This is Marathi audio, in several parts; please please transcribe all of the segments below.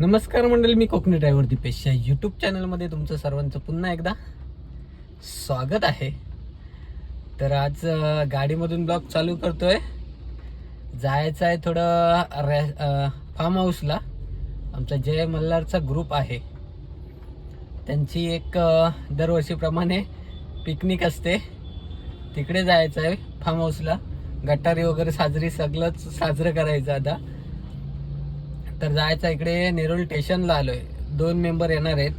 नमस्कार मंडळी मी कोकणी ड्रायव्हर दीपेश. या यूट्यूब चॅनलमध्ये तुमचं सर्वांचं पुन्हा एकदा स्वागत आहे. तर आज गाडीमधून ब्लॉग चालू करतोय. जायचं आहे थोडं रे फार्म हाऊसला आमचा जय मल्हारचा ग्रुप आहे. त्यांची एक दरवर्षीप्रमाणे पिकनिक असते. तिकडे जायचं आहे फार्म हाऊसला गटारी वगैरे साजरी सगळंच साजरं करायचं आता. तर जायचं इकडे नेरुळ स्टेशनला आहे दोन मेंबर येणार आहेत.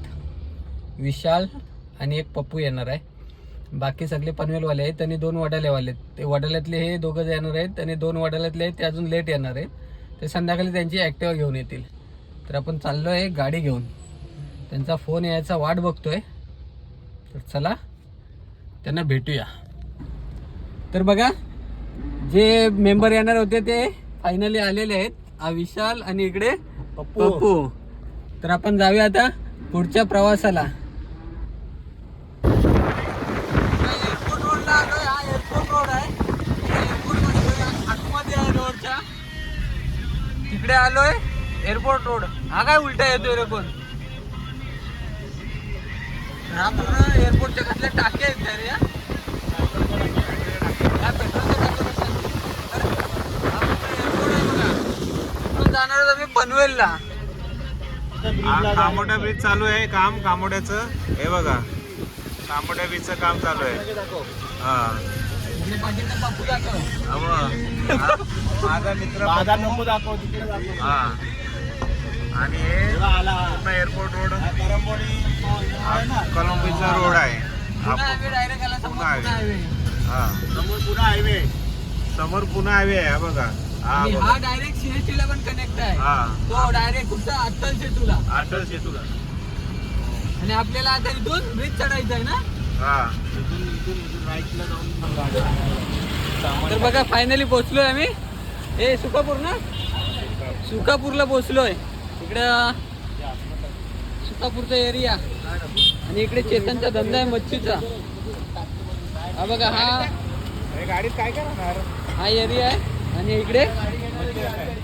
विशाल आणि एक पप्पू येणार आहे. बाकी सगळे पनवेलवाले आहेत आणि दोन वडालेवाले आहेत. ते वडाल्यातले हे दोघं येणार आहेत आणि दोन वडाल्यातले आहेत ते अजून लेट येणार आहेत. ते संध्याकाळी त्यांची ॲक्टिवा घेऊन येतील. तर आपण चाललो आहे गाडी घेऊन. त्यांचा फोन यायचा वाट बघतोय. तर चला त्यांना भेटूया. तर बघा जे मेंबर येणार होते ते फायनली आलेले आहेत. हा विशाल आणि इकडे पप्पू. तर आपण जाऊया आता पुढच्या प्रवासाला. एअरपोर्ट रोडला आलोय हा एअरपोर्ट रोड आहे. एअरपोर्ट आतमध्ये आहे रोडच्या तिकडे आलोय एअरपोर्ट रोड. हा काय उलटा येतोय रे पण. हा पूर्ण एअरपोर्टच्या कसल्या टाके आहेत या? जाणार आम्ही पनवेलला कामोड्या ब्रिज चालू आहे काम कामोड्याचं. हे बघा. कामोड्या ब्रिजचं काम चालू आहे. हा. हा, माझा मित्र माझा. नंबर दाखव हा. आणि हे पूर्ण एअरपोर्ट रोड करंबोडी आहे ना? कोलंबीचा रोड आहे. हा, पुन्हा समोर पुन्हा. हा. समोर हायवे समोर पुन्हा हायवे आहे हा बघा. आणि हा डायरेक्ट सीएसटी ला पण कनेक्ट आहे. हा. तो डायरेक्ट कुठं अट्टल सेतूला. अटल सेतूला. आणि आपल्याला आता इथून ब्रिज चढायचा आहे ना? हा. इथून इथून इथून राईटला जाऊन गाडी तर बघा फायनली पोहोचलोय आम्ही. हे सुकापूर ना? सुकापूरला पोहोचलोय. इकडं सुकापूरचा एरिया आणि इकडे चेतनचा धंदा आहे मच्छीचा. हा बघा हा. हे गाडीत काय करणार? हा एरिया आहे. आणि इकडे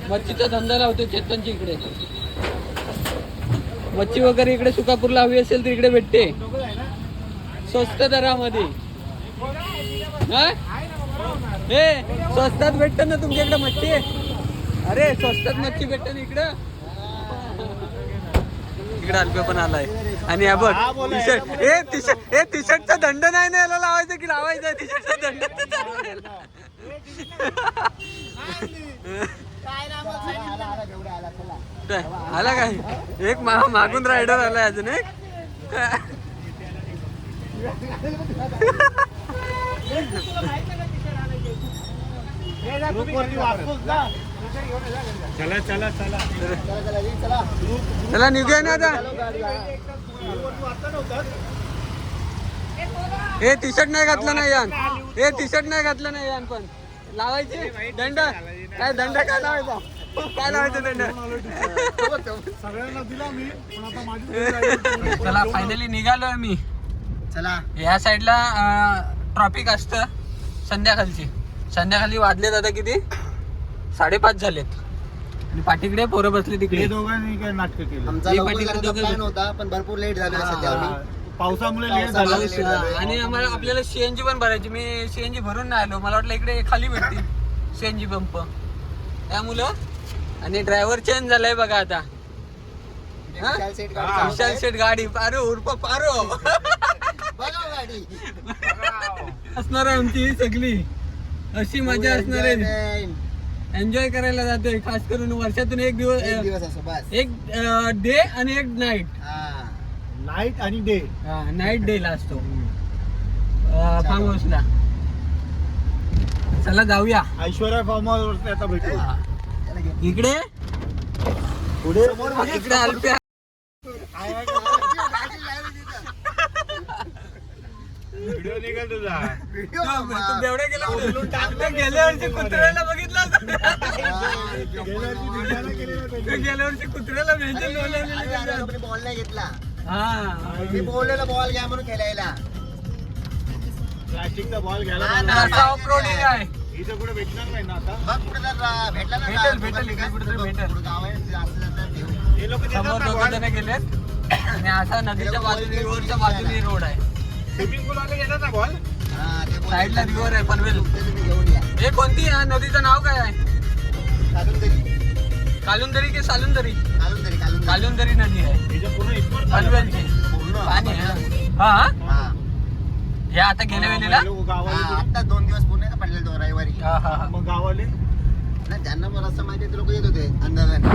मच्छीचा धंदा लावतो चेतनची इकडे. मच्छी वगैरे इकडे सुकापूरला हवी असेल तर इकडे भेटते. स्वस्त दरामध्ये. हा? स्वस्तात भेटत ना तुमच्या इकडे मच्छी? अरे स्वस्तात मच्छी भेटत ना इकडं? इकडे अल्पे पण आलाय. आणि हा बघ टी शर्ट हे टी शर्ट हे टी शर्टचा दंड नाही ना याला लावायचं की लावायचं? टी शर्टचा दंड. काय? आला काय? एक मागून रायडर आलाय अजून एक. ग्रुपवरती वाचतोच ना चला चला चला. चला निघूया ना आता. हे टी शर्ट नाही घातलं नाही यान. हे टी शर्ट नाही घातलं नाही यान पण. लावायचे? दंड? काय दंड काय लावायचा? काय लावायचं दंड? सगळ्यांना दिला मी पण आता माझी चला फायनली निघालोय मी. चला. या साईडला ट्रॉफिक असतं संध्याकाळची. संध्याकाळी वाजले आता किती? साडेपाच झालेत. आणि पाठीकडे पोरं बसले तिकडे. हे दोघांनी काय नाटक केलं? आमचा होता पण भरपूर लेट झालो. पावसामुळे लेट झालं. आणि आम्हाला आपल्याला सीएनजी पण भरायची. मी सीएनजी भरून नाही आलो मला वाटलं इकडे खाली भेटतील सीएनजी पंप. त्यामुळं आणि ड्रायव्हर चेंज झालाय बघा आता. हा? विशाल सेठ गाडी. पारो उर्फ पारो. बघा गाडी. असणार आहे आमची सगळी. अशी मजा असणार आहे. एन्जॉय करायला जातोय. खास करून वर्षातून एक दिवस एक दिवस असो बस. एक डे आणि एक नाईट हा. नाईट आणि डे. नाईट डे ला असतो. फार्म हाऊसला चला. जाऊया. ऐश्वर्या फार्म हाऊस आता भेटू. इकडे? पुढे? इकडे अल्प्या. व्हिडिओ निघाल तुझा. गेला. गेल्या वर्षी कुत्र्याला बघितला. गेल्या वर्षी कुत्र्याला भेटेल घेतला. मी बोललेलो बॉल घ्या म्हणून खेळायला. प्लास्टिकचा बॉल घ्यायला हा, तर पाहिजे. असा ऑफरोडिंग आहे. इथं कुठे भेटणार नाही ना आता? बघ कुठे जर भेटला ना भेटेल, भेटेल, इकडे कुठेतरी भेटेल. गाव आहे जास्त जास्त घेऊन हे लोक देतात समोर ना दोघं बॉल जण गेलेत. आणि असा नदीच्या बाजूने रोडच्या बाजूने रोड आहे. स्विमिंग पूल वाले घेतात ना बॉल हा, ते बोलले, साईडला रिव्हर आहे पनवेल. घेऊन या. हे कोणती आहे? नदीचं नाव काय आहे? कालुंदरी की सालुंदरी। काढून तरी. कालुंदरी नदी आहे हिचं पूर्ण इथपर्यंत पनवेलची पूर्ण. पाणी आहे हा हा? हा. हे आता गेल्या वेळेला हा, गावाले आता दोन दिवस पूर्ण का पडले तो रविवारी. हा हा हा. मग गावाले? ना ज्यांना मला असं माहिती ते लोक येत होते अंदाजाने.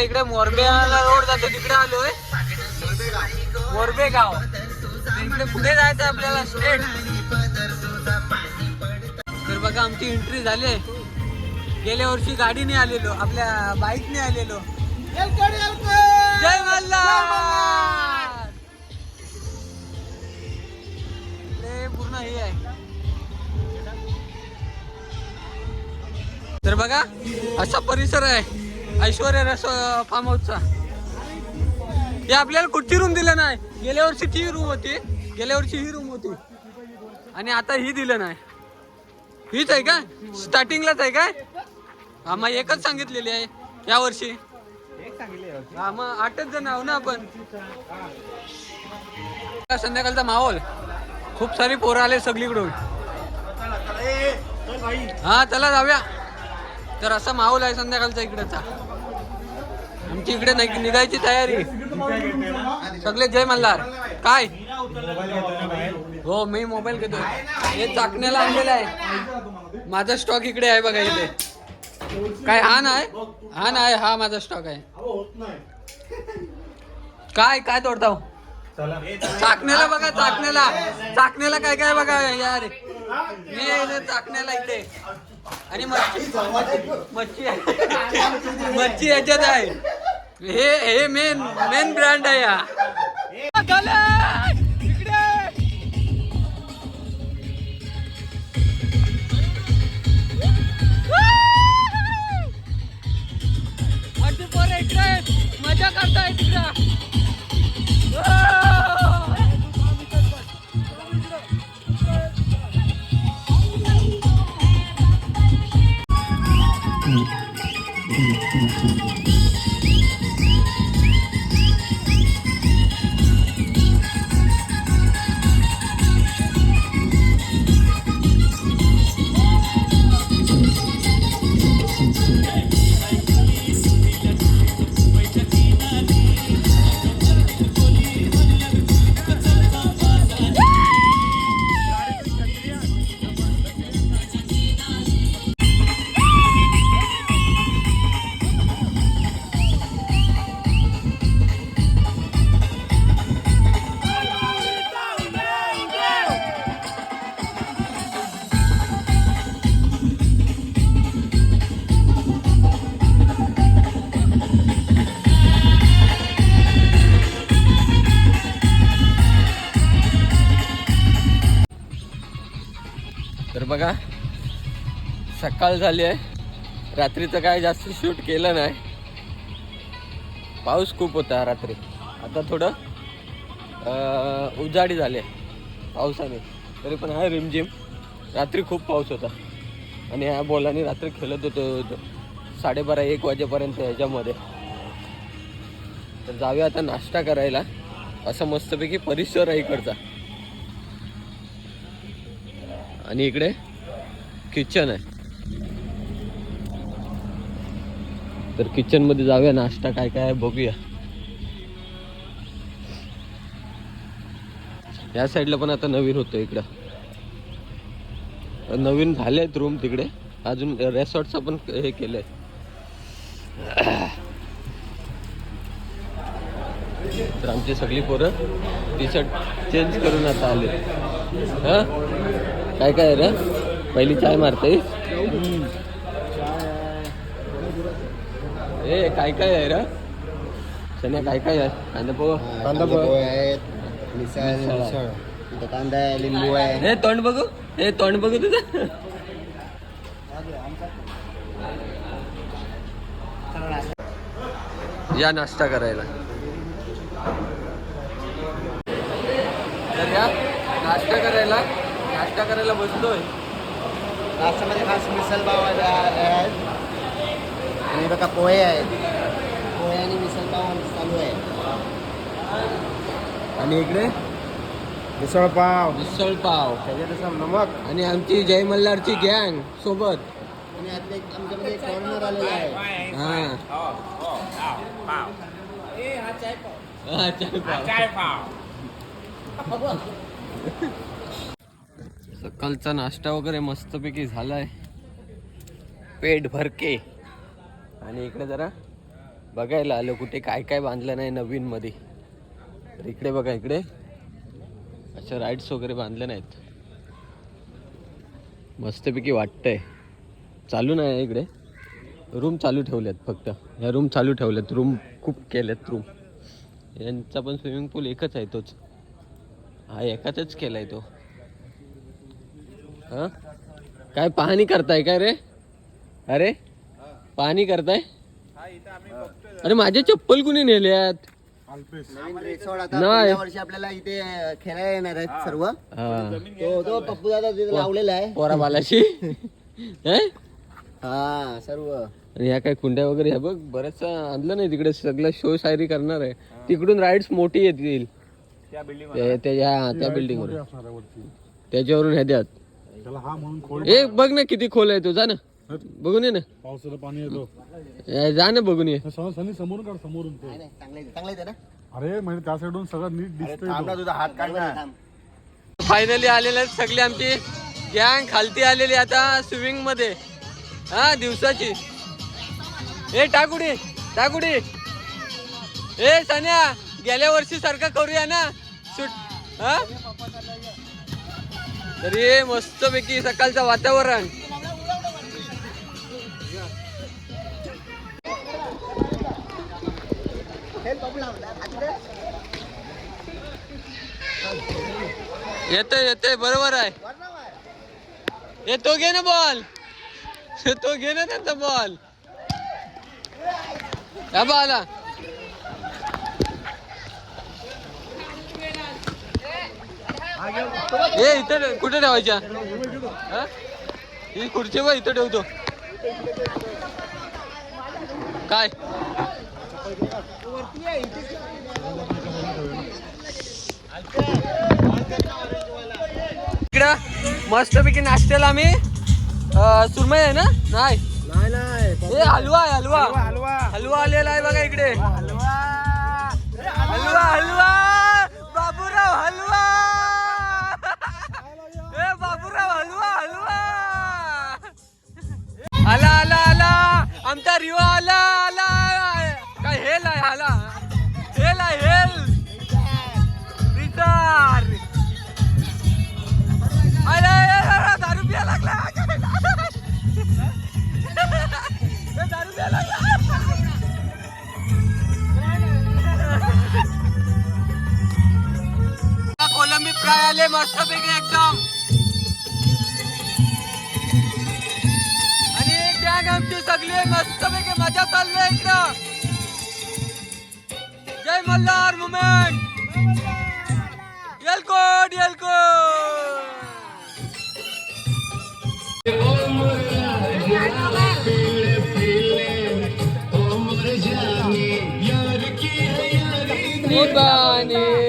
इकडे? मोरबेला रोड जातो तिकडे आलोय. मोरबे गाव इकडे पुढे जायचं आपल्याला स्टेट तर बघा आमची एंट्री झाली गेल्या वर्षी गाडीने आलेलो आपल्या बाईकने आलेलो. जय मल्हार! पूर्ण हे आहे. तर बघा असा परिसर आहे. ऐश्वर्या रस फार्म हाऊसचा हे आपल्याला कुठची रूम दिलं नाही? गेल्या वर्षी ती रूम होती. गेल्या वर्षी ही रूम होती. आणि आता ही दिलं नाही. हीच आहे का? स्टार्टिंगलाच आहे काय हा मग एकच सांगितलेली आहे. या वर्षी. हा मग आठच जण आहो ना आपण. संध्याकाळचा माहोल. खूप सारी पोरं आले सगळीकडून. हा चला जाऊया. तर असा माहोल आहे संध्याकाळचा इकडचा. आमची इकडे निघायची तयारी. सगळे जय मल्हार. काय? हो मी मोबाईल घेतो हे चाकण्याला आणलेलं आहे. माझा स्टॉक इकडे आहे बघा इथे. काय हा नाही? हा नाही हा माझा स्टॉक आहे. काय काय तोडताव? चाकण्याला बघा चाकण्याला. चाकण्याला काय काय बघा यार. मी चाकण्याला इथे. आणि मच्छी. मच्छी. मच्छी याच्यात आहे. हे हे मेन मेन ब्रँड आहे या मजा करताय तिकडं. सकाळ झाली आहे. रात्रीचं काय जास्त शूट केलं नाही. पाऊस खूप होता रात्री. आता थोडं उजाडी झाली आहे. पावसाने. तरी पण आहे रिमझिम रात्री खूप पाऊस होता. आणि ह्या बॉलाने रात्री खेळत होतो साडेबारा एक वाजेपर्यंत ह्याच्यामध्ये तर जाऊया आता नाश्ता करायला. असं मस्तपैकी परिसर आहे इकडचा. आणि इकडे किचन आहे. तर किचनमध्ये जाऊया नाश्ता काय काय आहे बघूया. या साईडला पण आता नवीन होतं इकडं. नवीन झाले आहेत रूम तिकडे. अजून रेसॉर्टचं पण हे केलंय. तर आमची सगळी पोरं टी शर्ट चेंज करून आता आले हा? काय काय रे? पहिली चाय मारतेस ए काय काय आहे रे? सन्या काय काय आहे? कांदा पोहा? कांदा पोहे. आहेत मिसळ मिसळ इथं कांदा आहे लिंबू आहे. हे तोंड बघू. हे तोंड बघू तुझं. या नाश्ता करायला. तर या नाश्ता करायला. नाश्ता करायला बसलोय. नाश्त्यामध्ये खास मिसळ पाव आहे- आणि बघा पोहे आहेत पोहे आणि मिसळ पाव चालू आहे आणि इकडे मिसळ पाव मिसळ पाव त्याच्यात असं नमक आणि आमची जय मल्हारची गँग सोबत आणि आपले आमच्यामध्ये एक फॉरेनर आलेला आहे हा हा, चाय पाव. सकाळचा नाश्ता वगैरे मस्तपैकी झालाय. पेट भरके. आणि इकडे जरा बघायला आलो कुठे काय काय बांधलं नाही नवीन मध्ये. तर इकडे बघा इकडे. अशा राईड्स वगैरे बांधल्या नाहीत. मस्तपैकी वाटतंय. चालू नाही आहे इकडे. रूम चालू ठेवल्यात फक्त. ह्या रूम चालू ठेवल्यात रूम खूप केल्यात रूम. यांचा पण स्विमिंग पूल एकच आहे तोच. हा एकाच केलाय तो. हां? काय पाहणी करताय काय रे? अरे? पाहणी करताय? अरे माझे चप्पल कुणी नेल्यात? resort आता नाही. वर्षी आपल्याला इथे खेळायला येणार आहेत सर्व. हा. तो तो पप्पू दादा तिथे लावलेला आहे. पोरा बालाशी? हे? हा सर्व. आणि ह्या काय कुंड्या वगैरे ह्या बघ बरंच आणलं नाही तिकडे सगळं शो शायरी करणार आहे. तिकडून राईड्स मोठी येतील. त्या बिल्डिंग त्या त्या ह्या- त्या बिल्डिंग वर. त्याच्यावरून ह्या द्यात. हा ए बघ ना किती खोल आहे तो जा ना. बघून ये ना. पावसाचं पाणी येतो. ए, जा ना बघून ये. सनी समोरून काढ समोरून तो. चांगलं ना. अरे म्हणजे त्या साईडून सगळं नीट दिसतंय. तुझा हात काढ ना. फायनली आलेले आहेत सगळी आमची गँग खालती आलेली आता स्विमिंगमध्ये. हा दिवसाची. ए टाकुडी टाकुडी. ए सान्या गेल्या वर्षी सारखं करूया ना. शूट हा? तरी मस्त पैकी सकाळचं वातावरण. येतोय येतोय बरोबर आहे. येतो तो घे ना बॉल तो घे ना त्यांचा बॉल हा आला ए इथं कुठे ठेवायच्या? ही खुर्ची बघ इथं ठेवतो. काय? इकडं मस्तपैकी नाश्त्याला आम्ही अं, सुरमई आहे ना? नाही? नाही नाही. ए हलवा आहे हलवा. हलवा हलवा. आलेला आहे बघा इकडे. हलवा हलवा. बाबूराव हलवा. ए बाबूराव हलवा हलवा. आला आला आला. आमचा रिवा आला. फ्राय आले मस्तपैकी एकदम आणि गॅग आमची सगळी मस्तपैकी मजा चालली आहे इकडं जय मल्हार मुमेंट येलकोट येलकोट निबाने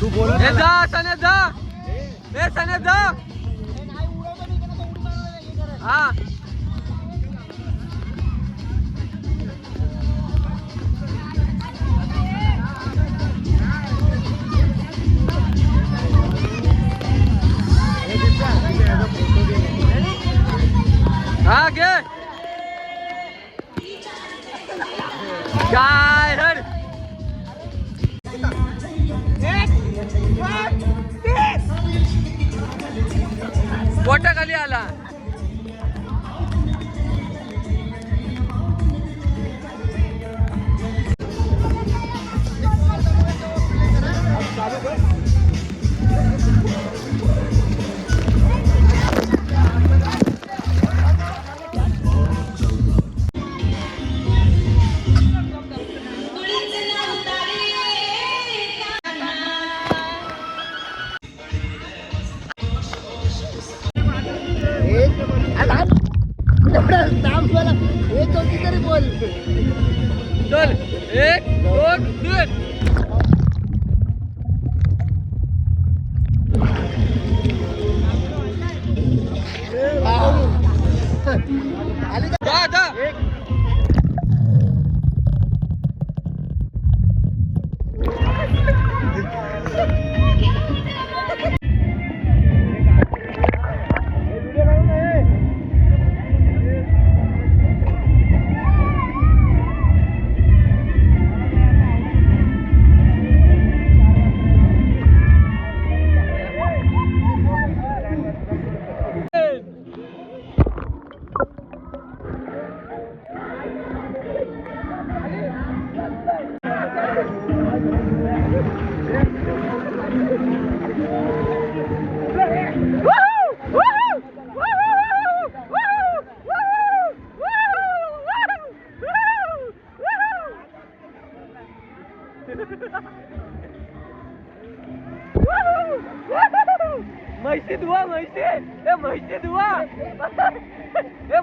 तू बोल ए जा सने जा ए सने जा हा हा घे बोटाखाली आला.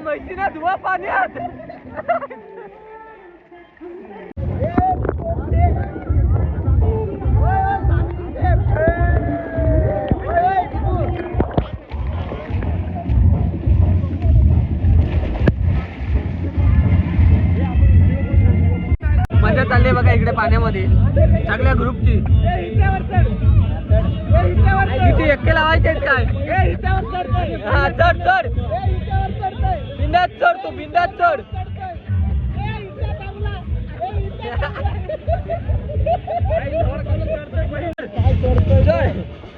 म्हैशीने धुवा पाण्यात. मजा चालली बघा इकडे पाण्यामध्ये. सगळ्या ग्रुपची. किती एक्के लावायचे काय? हा चढ चढ. बिंदात चढ तू बिंदात चढ. चढ.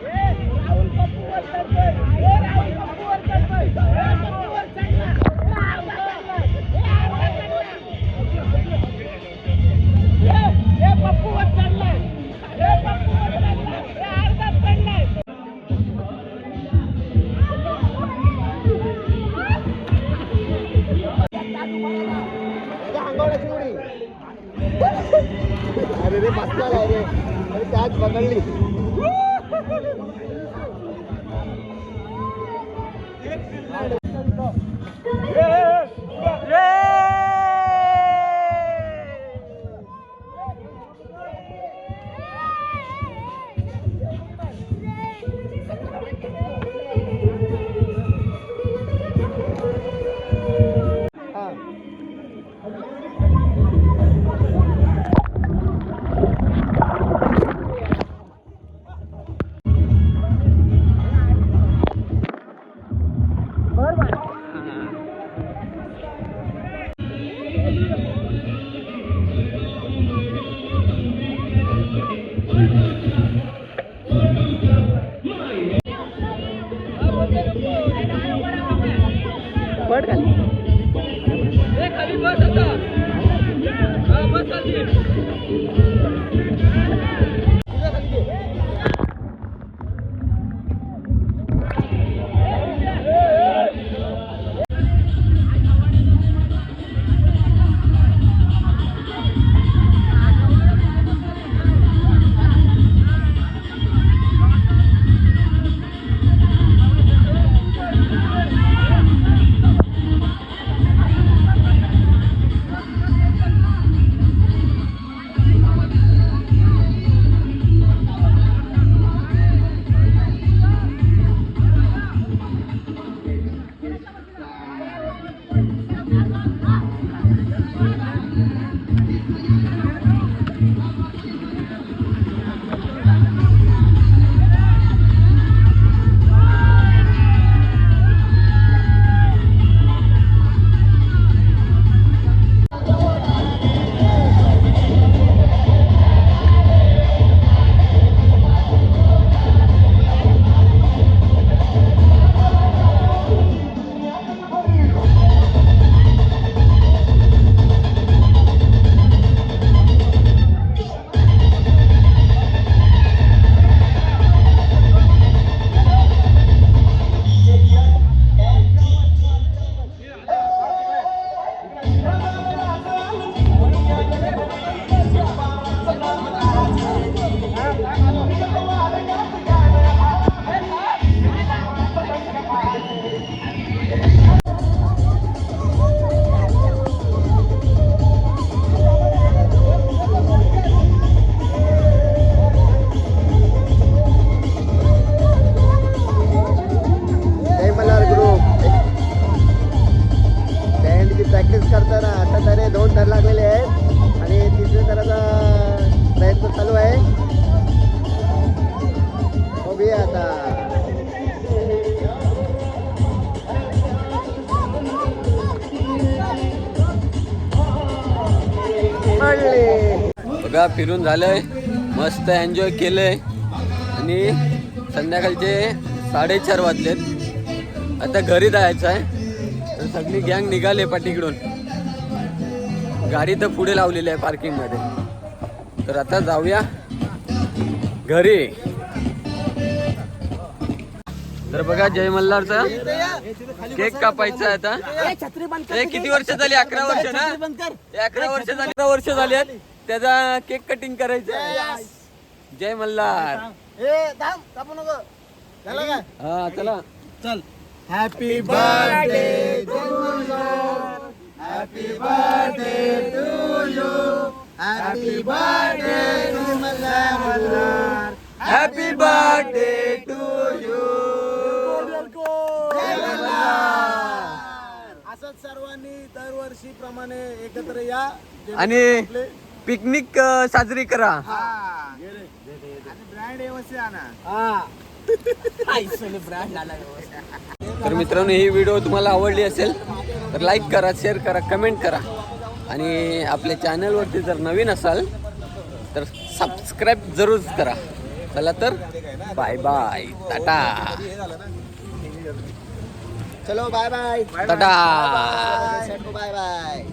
त्याच बघा फिरून झालंय. मस्त एन्जॉय केलंय. आणि संध्याकाळचे साडेचार वाजलेत. आता घरी जायचं आहे. तर सगळी गँग निघाले पाठीकडून. गाडी तर पुढे लावलेली आहे पार्किंगमध्ये. तर आता जाऊया घरी. तर बघा जय मल्हारचा केक कापायचा आहे आता. हे किती वर्ष झाली? अकरा वर्ष ना? अकरा वर्ष झाली. अकरा वर्ष झाली त्याचा केक कटिंग करायचं. जय मल्हार. हा चला. Happy birthday happy birthday to you happy birthday happy birthday to you असंच सर्वांनी दरवर्षी प्रमाणे एकत्र या. आणि पिकनिक साजरी करा. ब्रँड व्यवस्थित आणा. तर मित्रांनो ही व्हिडिओ तुम्हाला आवडली असेल तर लाईक करा शेअर करा कमेंट करा. आणि आपल्या चॅनलवरती जर नवीन असाल तर सबस्क्राईब जरूर करा. चला तर बाय बाय टाटा. चलो bye bye tata. Bye bye